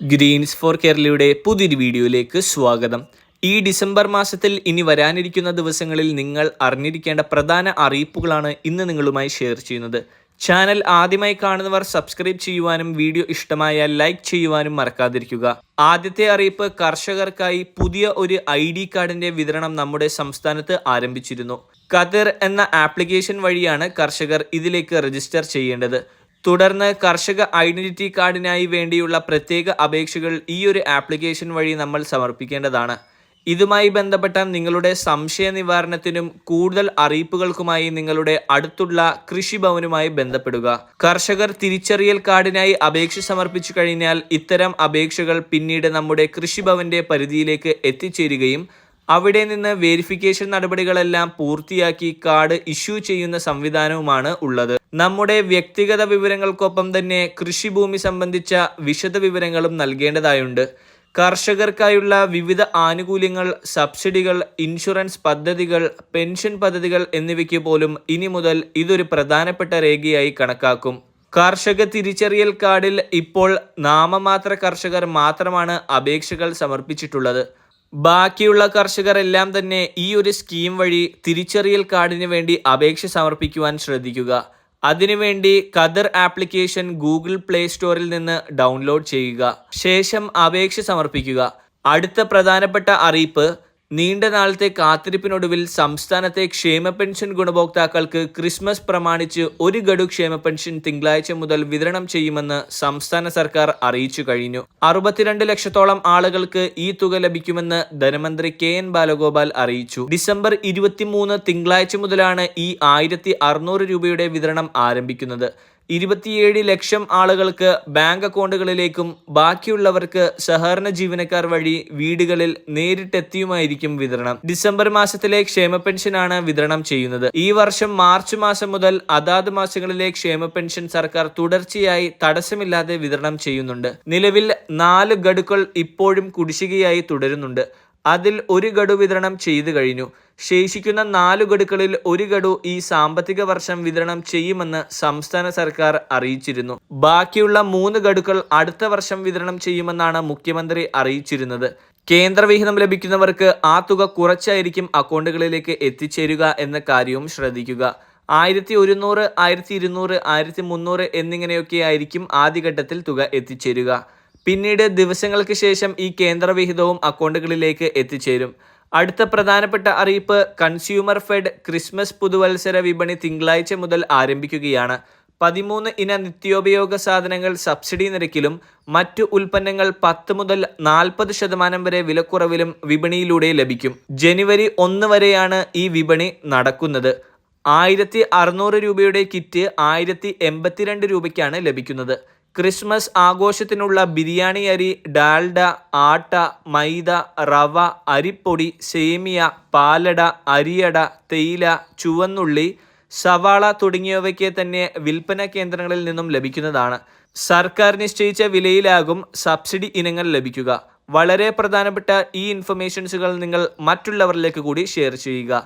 Green's four കേരളയുടെ പുതിയൊരു വീഡിയോയിലേക്ക് സ്വാഗതം. ഈ ഡിസംബർ മാസത്തിൽ ഇനി വരാനിരിക്കുന്ന ദിവസങ്ങളിൽ നിങ്ങൾ അറിഞ്ഞിരിക്കേണ്ട പ്രധാന അറിയിപ്പുകളാണ് ഇന്ന് നിങ്ങളുമായി ഷെയർ ചെയ്യുന്നത്. ചാനൽ ആദ്യമായി കാണുന്നവർ സബ്സ്ക്രൈബ് ചെയ്യുവാനും വീഡിയോ ഇഷ്ടമായാൽ ലൈക്ക് ചെയ്യുവാനും മറക്കാതിരിക്കുക. ആദ്യത്തെ അറിയിപ്പ് കർഷകർക്കായി പുതിയ ഒരു ഐ ഡി കാർഡിന്റെ വിതരണം നമ്മുടെ സംസ്ഥാനത്ത് ആരംഭിച്ചിരുന്നു. കതിർ എന്ന ആപ്ലിക്കേഷൻ വഴിയാണ് കർഷകർ ഇതിലേക്ക് രജിസ്റ്റർ ചെയ്യേണ്ടത്. തുടർന്ന് കർഷക ഐഡന്റിറ്റി കാർഡിനായി വേണ്ടിയുള്ള പ്രത്യേക അപേക്ഷകൾ ഈ ഒരു ആപ്ലിക്കേഷൻ വഴി നമ്മൾ സമർപ്പിക്കേണ്ടതാണ്. ഇതുമായി ബന്ധപ്പെട്ട നിങ്ങളുടെ സംശയ നിവാരണത്തിനും കൂടുതൽ അറിയിപ്പുകൾക്കുമായി നിങ്ങളുടെ അടുത്തുള്ള കൃഷിഭവനുമായി ബന്ധപ്പെടുക. കർഷകർ തിരിച്ചറിയൽ കാർഡിനായി അപേക്ഷ സമർപ്പിച്ചു കഴിഞ്ഞാൽ ഇത്തരം അപേക്ഷകൾ പിന്നീട് നമ്മുടെ കൃഷിഭവന്റെ പരിധിയിലേക്ക് എത്തിച്ചേരുകയും അവിടെ നിന്ന് വേരിഫിക്കേഷൻ നടപടികളെല്ലാം പൂർത്തിയാക്കി കാർഡ് ഇഷ്യൂ ചെയ്യുന്ന സംവിധാനവുമാണ് ഉള്ളത്. നമ്മുടെ വ്യക്തിഗത വിവരങ്ങൾക്കൊപ്പം തന്നെ കൃഷിഭൂമി സംബന്ധിച്ച വിശദ വിവരങ്ങളും നൽകേണ്ടതായുണ്ട്. കർഷകർക്കായുള്ള വിവിധ ആനുകൂല്യങ്ങൾ സബ്സിഡികൾ ഇൻഷുറൻസ് പദ്ധതികൾ പെൻഷൻ പദ്ധതികൾ എന്നിവയ്ക്ക് പോലും ഇനി മുതൽ ഇതൊരു പ്രധാനപ്പെട്ട രേഖയായി കണക്കാക്കും. കർഷക തിരിച്ചറിയൽ കാർഡിൽ ഇപ്പോൾ നാമമാത്ര കർഷകർ മാത്രമാണ് അപേക്ഷകൾ സമർപ്പിച്ചിട്ടുള്ളത്. ബാക്കിയുള്ള കർഷകരെല്ലാം തന്നെ ഈ ഒരു സ്കീം വഴി തിരിച്ചറിയൽ കാർഡിന് വേണ്ടി അപേക്ഷ സമർപ്പിക്കുവാൻ ശ്രദ്ധിക്കുക. അതിനുവേണ്ടി കദർ ആപ്ലിക്കേഷൻ ഗൂഗിൾ പ്ലേ സ്റ്റോറിൽ നിന്ന് ഡൗൺലോഡ് ചെയ്യുക. ശേഷം അപേക്ഷ സമർപ്പിക്കുക. അടുത്ത പ്രധാനപ്പെട്ട അറിയിപ്പ് നീണ്ട നാളത്തെ കാത്തിരിപ്പിനൊടുവിൽ സംസ്ഥാനത്തെ ക്ഷേമ പെൻഷൻ ഗുണഭോക്താക്കൾക്ക് ക്രിസ്മസ് പ്രമാണിച്ച് ഒരു ഗഡു ക്ഷേമ പെൻഷൻ തിങ്കളാഴ്ച മുതൽ വിതരണം ചെയ്യുമെന്ന് സംസ്ഥാന സർക്കാർ അറിയിച്ചു കഴിഞ്ഞു. അറുപത്തിരണ്ട് ലക്ഷത്തോളം ആളുകൾക്ക് ഈ തുക ലഭിക്കുമെന്ന് ധനമന്ത്രി കെ എൻ ബാലഗോപാൽ അറിയിച്ചു. ഡിസംബർ ഇരുപത്തിമൂന്ന് തിങ്കളാഴ്ച മുതലാണ് ഈ ആയിരത്തി രൂപയുടെ വിതരണം ആരംഭിക്കുന്നത്. ഇരുപത്തിയേഴ് ലക്ഷം ആളുകൾക്ക് ബാങ്ക് അക്കൗണ്ടുകളിലേക്കും ബാക്കിയുള്ളവർക്ക് സഹകരണ ജീവനക്കാർ വഴി വീടുകളിൽ നേരിട്ടെത്തിയുമായിരിക്കും വിതരണം. ഡിസംബർ മാസത്തിലെ ക്ഷേമ പെൻഷനാണ് വിതരണം ചെയ്യുന്നത്. ഈ വർഷം മാർച്ച് മാസം മുതൽ അതാത് മാസങ്ങളിലെ ക്ഷേമ പെൻഷൻ സർക്കാർ തുടർച്ചയായി തടസ്സമില്ലാതെ വിതരണം ചെയ്യുന്നുണ്ട്. നിലവിൽ നാല് ഗഡുക്കൾ ഇപ്പോഴും കുടിശ്ശികയായി തുടരുന്നുണ്ട്. അതിൽ ഒരു ഗഡു വിതരണം ചെയ്തു കഴിഞ്ഞു. ശേഷിക്കുന്ന നാലു ഗഡുക്കളിൽ ഒരു ഗഡു ഈ സാമ്പത്തിക വർഷം വിതരണം ചെയ്യുമെന്ന് സംസ്ഥാന സർക്കാർ അറിയിച്ചിരുന്നു. ബാക്കിയുള്ള മൂന്ന് ഗഡുക്കൾ അടുത്ത വർഷം വിതരണം ചെയ്യുമെന്നാണ് മുഖ്യമന്ത്രി അറിയിച്ചിരുന്നത്. കേന്ദ്രവിഹിതം ലഭിക്കുന്നവർക്ക് ആ തുക കുറച്ചായിരിക്കും അക്കൗണ്ടുകളിലേക്ക് എത്തിച്ചേരുക എന്ന കാര്യവും ശ്രദ്ധിക്കുക. ആയിരത്തി ഒരുന്നൂറ് ആയിരത്തി ഇരുന്നൂറ് ആയിരത്തി മുന്നൂറ് എന്നിങ്ങനെയൊക്കെ ആയിരിക്കും ആദ്യഘട്ടത്തിൽ തുക എത്തിച്ചേരുക. പിന്നീട് ദിവസങ്ങൾക്ക് ശേഷം ഈ കേന്ദ്രവിഹിതവും അക്കൗണ്ടുകളിലേക്ക് എത്തിച്ചേരും. അടുത്ത പ്രധാനപ്പെട്ട അറിയിപ്പ് കൺസ്യൂമർ ഫെഡ് ക്രിസ്മസ് പുതുവത്സര വിപണി തിങ്കളാഴ്ച മുതൽ ആരംഭിക്കുകയാണ്. പതിമൂന്ന് ഇന നിത്യോപയോഗ സാധനങ്ങൾ സബ്സിഡി നിരക്കിലും മറ്റു ഉൽപ്പന്നങ്ങൾ പത്ത് മുതൽ നാൽപ്പത് ശതമാനം വരെ വിലക്കുറവിലും വിപണിയിലൂടെ ലഭിക്കും. ജനുവരി ഒന്ന് വരെയാണ് ഈ വിപണി നടക്കുന്നത്. ആയിരത്തി അറുന്നൂറ് രൂപയുടെ കിറ്റ് ആയിരത്തി എൺപത്തിരണ്ട് രൂപയ്ക്കാണ് ലഭിക്കുന്നത്. ക്രിസ്മസ് ആഘോഷത്തിനുള്ള ബിരിയാണി അരി ഡാൽഡ ആട്ട മൈദ റവ അരിപ്പൊടി സേമിയ പാലട അരിയട തേയില ചുവന്നുള്ളി സവാള തുടങ്ങിയവയ്ക്ക് തന്നെ വിൽപ്പന കേന്ദ്രങ്ങളിൽ നിന്നും ലഭിക്കുന്നതാണ്. സർക്കാർ നിശ്ചയിച്ച വിലയിലാകും സബ്സിഡി ഇനങ്ങൾ ലഭിക്കുക. വളരെ പ്രധാനപ്പെട്ട ഈ ഇൻഫർമേഷൻസുകൾ നിങ്ങൾ മറ്റുള്ളവരിലേക്ക് കൂടി ഷെയർ ചെയ്യുക.